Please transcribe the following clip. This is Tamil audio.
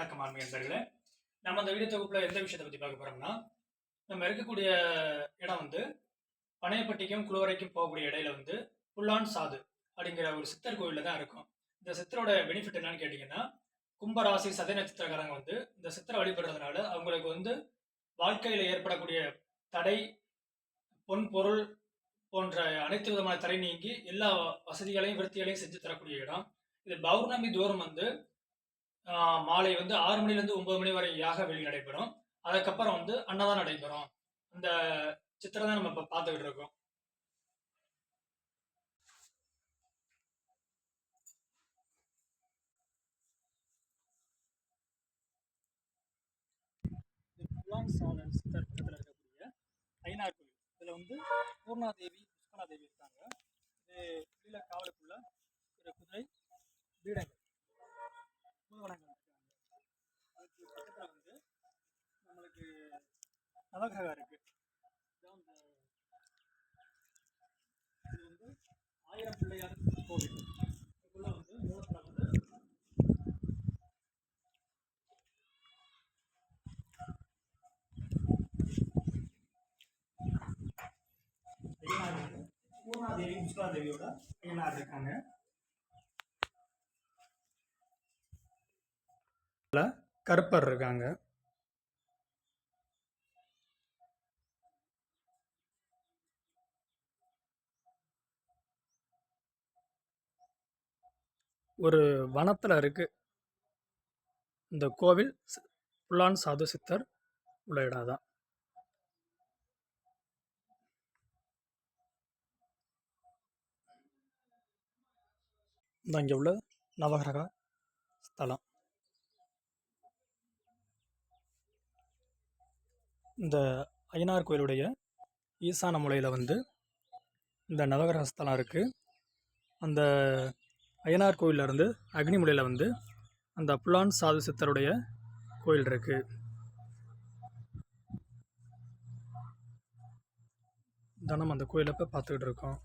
வணக்கம் ஆன்மீக நண்பர்களே. நம்ம அந்த வீடியோ தொகுப்புல எந்த விஷயத்தை பத்தி பார்க்க போறோம்னா நம்ம இருக்கக்கூடிய இடம் வந்து பனையப்பட்டிக்கும் குளுவரைக்கும் போகக்கூடிய இடையில வந்து புல்லான் சாது அப்படிங்கிற ஒரு சித்தர் கோயிலில் தான் இருக்கும். இந்த சித்தரோட பெனிஃபிட் என்னன்னு கேட்டீங்கன்னா கும்பராசி சதை நட்சத்திரக்காரங்க வந்து இந்த சித்தரை வழிபடுறதுனால அவங்களுக்கு வந்து வாழ்க்கையில ஏற்படக்கூடிய தடை பொன் பொருள் போன்ற அனைத்து விதமான தடை நீங்கி எல்லா வசதிகளையும் விருத்திகளையும் செஞ்சு தரக்கூடிய இடம். இது பௌர்ணமி தூரம் வந்து மாலை வந்து ஆறு மணிலேருந்து ஒன்பது மணி வரை யாக வெளி நடைபெறும். அதுக்கப்புறம் வந்து அன்னதானம் நடைபெறும். அந்த சித்திரம் தான் நம்ம இப்போ பார்த்துக்கிட்டு இருக்கோம். புலான் சாலன் சித்தர் பக்கத்தில் இருக்கக்கூடிய ஐநார் கோயில். இதில் வந்து பூர்ணாதேவி புஷ்பனாதேவி இருக்காங்க இது வெளியில் காவலுக்குள்ள ஒரு குதிரை பீடங்கள் பூதவனங்கள் இருக்காங்க அதுக்கு பக்கத்தில் வந்து நம்மளுக்கு நவகிரகம் இருக்கு. இதான் இந்த இது வந்து ஆயிரம் பிள்ளையார் கோவில். இதுக்குள்ள வந்து மூலத்தில் வந்து பூர்ணாதேவி புஷ்பராதேவியோட ஐயனார் இருக்காங்க. கருப்பர் இருக்காங்க. ஒரு வனத்தில் இருக்குது இந்த கோவில் புல்லான் சாது சித்தர் உள்ள இடம் தான் இந்த இங்கே உள்ள நவகிரக ஸ்தலம். இந்த ஐயனார் கோயிலுடைய ஈசான மூலையில் வந்து இந்த நவகிரக ஸ்தலம் இருக்குது அந்த அய்யனார் கோயில்ல இருந்து அக்னிமுலையில் வந்து அந்த புலான் சாது சித்தருடைய கோயில் இருக்குது தினம் அந்த கோயிலை பார்த்துக்கிட்டு இருக்கோம்.